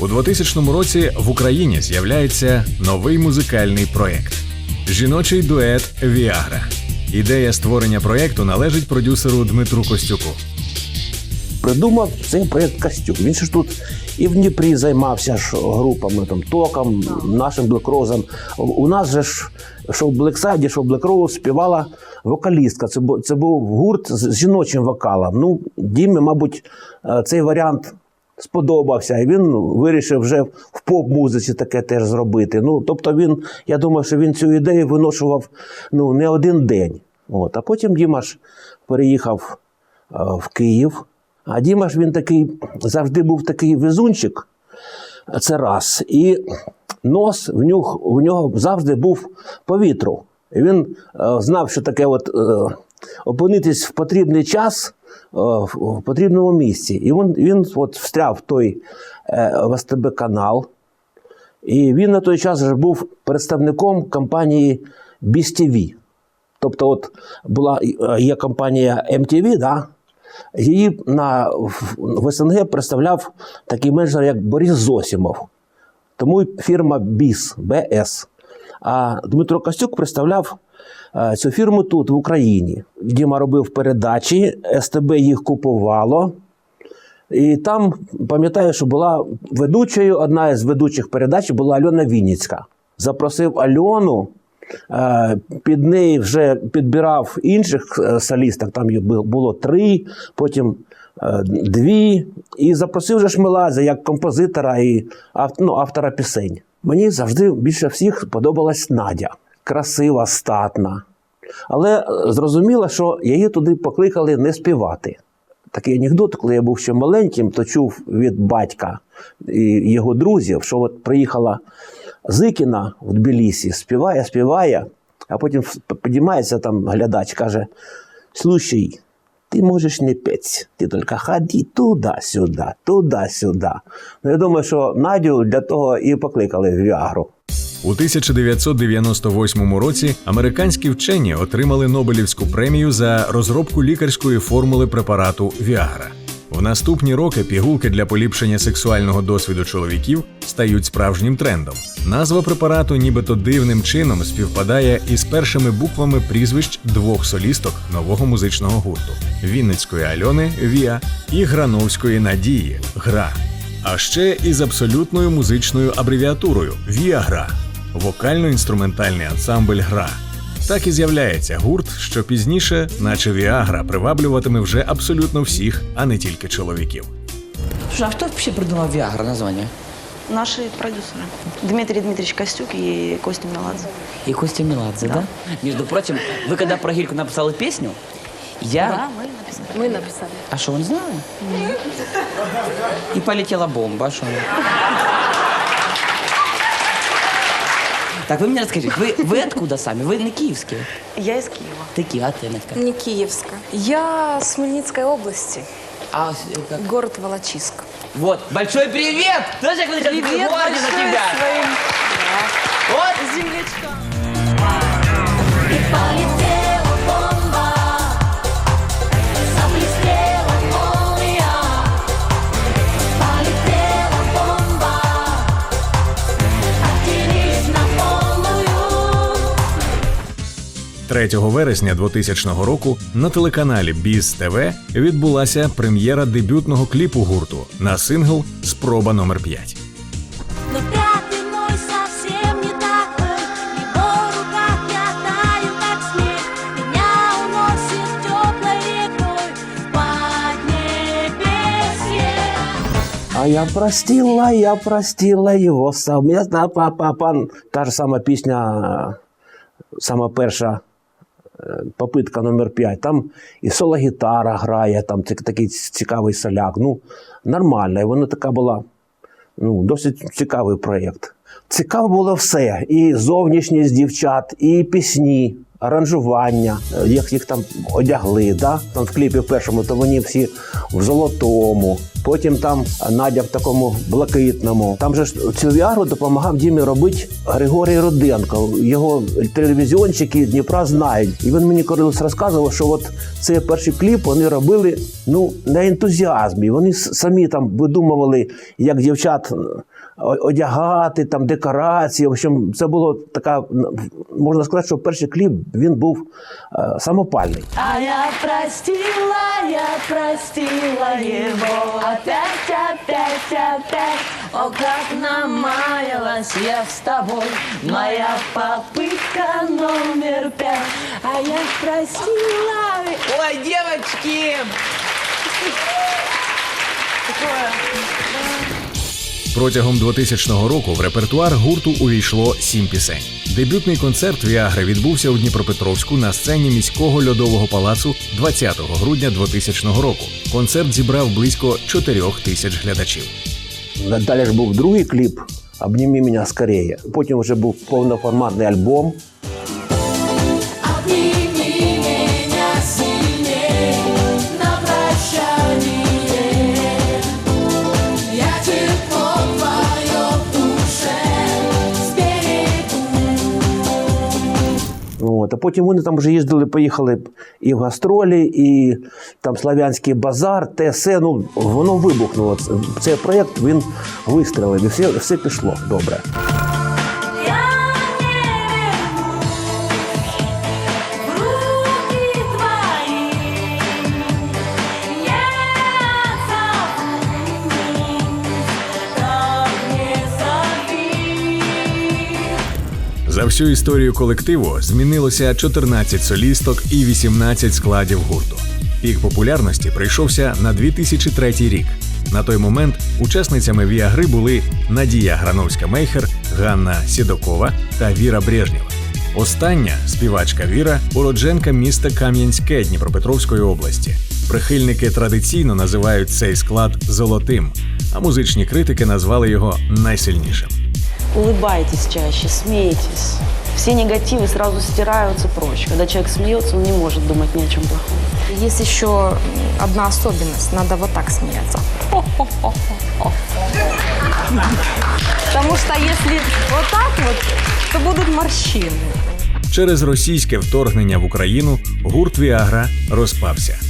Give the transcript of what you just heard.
У 2000 році в Україні з'являється новий музикальний проєкт жіночий дует Віагра. Ідея створення проєкту належить продюсеру Дмитру Костюку. придумав цей проєкт костюм. Він ж тут і в Дніпрі займався ж групами, там током, нашим блекрозом. У нас же ж в Блексайді, в Блекроу співала вокалістка. Це це був гурт з з жіночим вокалом. Ну, Дімі, мабуть, е, цей варіант. Сподобався, і він вирішив вже в поп-музиці таке теж зробити. Ну, тобто він, я думаю, що він цю ідею виношував ну, не один день. От. А потім Діма ж переїхав е, в Київ. А Діма ж він такий завжди був такий везунчик. Це раз. І нос в нього, в нього завжди був по вітру. І він е, знав, що таке от, е, опинитись в потрібний час в, в потрібному місці. І він, він от встряв в той е, в СТБ канал. І він на той час вже був представником компанії BSTV. Тобто, от була е, є компанія MTV, да? її на, в, СНГ представляв такий менеджер, як Борис Зосімов. Тому фірма БІС, БС. А Дмитро Костюк представляв е, цю фірму тут, в Україні. Діма робив передачі, СТБ їх купувало. І там, пам'ятаю, що була ведучою, одна із ведучих передач була Альона Вінницька. Запросив Альону, е, під неї вже підбирав інших е, солісток, там їх було три, потім е, дві. І запросив же Шмеладзе як композитора і ну, автора пісень. Мені завжди більше всіх подобалась Надя. Красива, статна. Але е, зрозуміло, що її туди покликали не співати. Такий анекдот, коли я був ще маленьким, то чув від батька і його друзів, що от приїхала Зикіна в Тбілісі, співає, співає, а потім підіймається там глядач, каже: Слушай, ти можеш не петь, ти тільки ходи туди-сюди, туди-сюди. Ну, я думаю, що Надю для того і покликали в Віагру. У 1998 році американські вчені отримали Нобелівську премію за розробку лікарської формули препарату Віагра. В наступні роки пігулки для поліпшення сексуального досвіду чоловіків стають справжнім трендом. Назва препарату нібито дивним чином співпадає із першими буквами прізвищ двох солісток нового музичного гурту: Вінницької Альони Віа і Грановської Надії Гра. А ще із абсолютною музичною абревіатурою Віагра вокально-інструментальний ансамбль Гра. Так і з'являється гурт, що пізніше, наче Віагра, приваблюватиме вже абсолютно всіх, а не тільки чоловіків. Слушай, а кто вообще придумал Виагра название? Наши продюсеры. Дмитрий Дмитриевич Костюк и Костя Меладзе. И Костя Меладзе, да? Между прочим, вы когда про Гильку написали песню, я... Да, мы написали. Мы написали. А что, он знал? И полетела бомба, а Так, вы мне расскажите, вы, вы откуда сами? Вы не киевские? Я из Киева. Такие, а ты, Надька? Не Киевска. Я с Хмельницкой области, А, э, как? город Волочиск. Вот, большой привет! Знаешь, как мы сейчас Привет горды за большой тебя! своим Вот, землячкам. 3 вересня 2000 року на телеканалі Біз ТВ відбулася прем'єра дебютного кліпу гурту на сингл Спроба номер 5 Но пятый мой совсем не такой, в его руках я таю, как снег. Меня уносит теплой рекой в поднебесье. А я простила, я простила его совместно. Папа, пан. Та ж сама пісня, сама перша попитка номер 5. Там і соло-гітара грає, там такий цікавий соляк. Ну, нормально. І вона така була ну, досить цікавий проєкт. Цікаво було все: і зовнішність дівчат, і пісні, аранжування, е, як їх там одягли. Да? Там в кліпі першому, то вони всі в золотому. Потім там Надя в такому блакитному. Там же ж цю віагру допомагав Дімі робити Григорій Руденко. Його телевізіонщики Дніпра знають. І він мені колись розказував, що от цей перший кліп вони робили ну, на ентузіазмі. Вони самі там видумували, як дівчат одягати, там декорації. В общем, це було така, можна сказати, що перший кліп він був е, самопальний. А я простила, я простила его Опять, опять, опять О, как намаялась я с тобой Моя попытка номер пять А я простила Ой, девочки! Протягом 2000 року в репертуар гурту увійшло сім пісень. Дебютний концерт Віагри відбувся у Дніпропетровську на сцені міського льодового палацу 20 грудня 2000 року. Концерт зібрав близько 4 тисяч глядачів. Далі ж був другий кліп Обніми мене скоріше. Потім вже був повноформатний альбом. От. А потім вони там вже їздили, поїхали і в гастролі, і там Славянський базар, ТСЕ. Ну, воно вибухнуло. Цей проєкт він вистрілив, і все, все пішло добре. За всю історію колективу змінилося 14 солісток і 18 складів гурту. Пік популярності прийшовся на 2003 рік. На той момент учасницями Віагри були Надія Грановська-Мейхер, Ганна Сідокова та Віра Брежнєва. Остання співачка Віра, уродженка міста Кам'янське Дніпропетровської області. Прихильники традиційно називають цей склад золотим, а музичні критики назвали його найсильнішим. Улыбайтесь чаще, смейтесь. Все негативы сразу стираются прочь. Когда человек смеется, он не может думать ни о чем плохом. Есть еще одна особенность. Надо вот так смеяться. Потому что если вот так вот, то будут морщины. Через російське вторгнення в Україну гурт Віагра розпався.